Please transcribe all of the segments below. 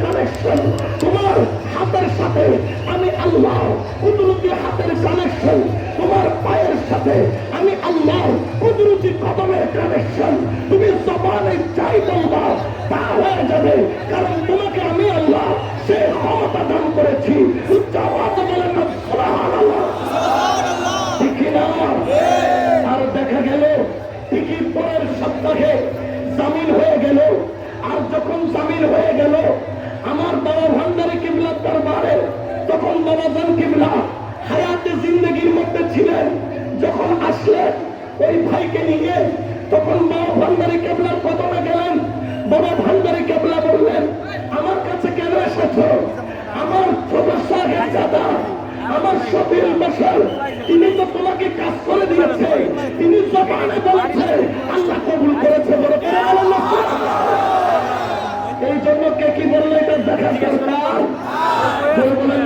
Cabezón, আসলে ওই ভাইকে নিয়ে তখন মা ভান্ডারি কেবলার কদমে গেলেন। বাবা ভান্ডারি কেবলা বললেন, আমার কাছে কেন এসেছ? আমার ছোট আমার সফিল মশাল তিনি তো তোমাকে কাজ করে দিয়েছে। তিনি জবানে বলেছে, আল্লাহ কবুল করেছে বলে এই জন্য কে কি বললে এটা দেখার দরকার? বলেন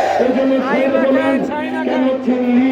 এজন্য ছেলে বলেন কেন চিনলি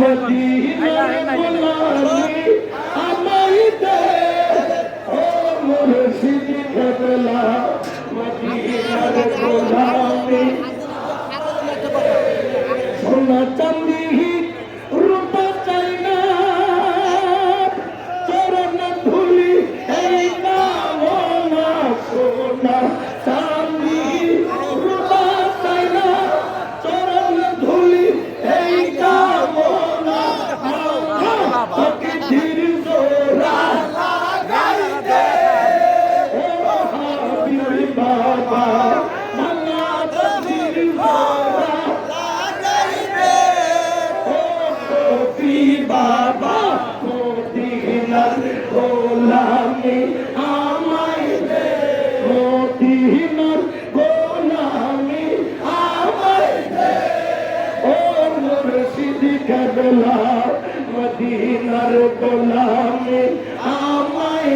Mati. গোলাম মদিনার গোলামে আমায়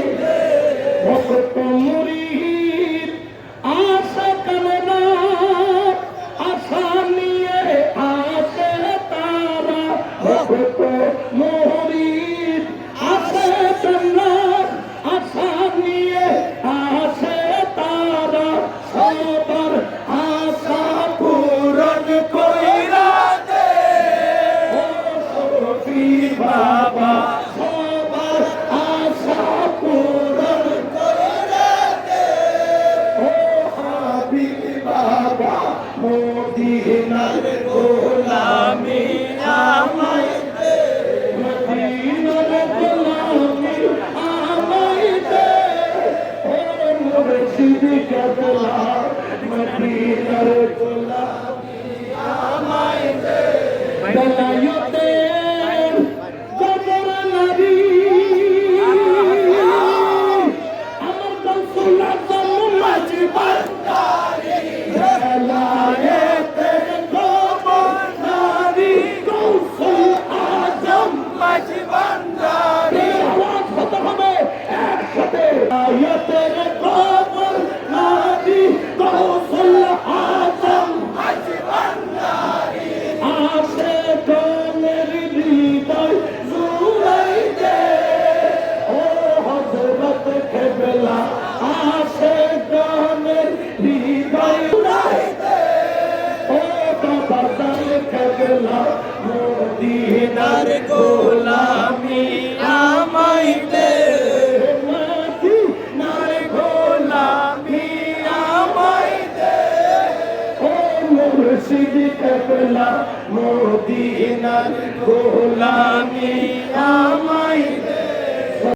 ভক্ত মুড়ি আশা কামনা আশা নিয়ে আসে তারা। মসজিদ কাতলা মদিনার কোলা আমায় দে দলায়ো মদিনার গোলামি আমার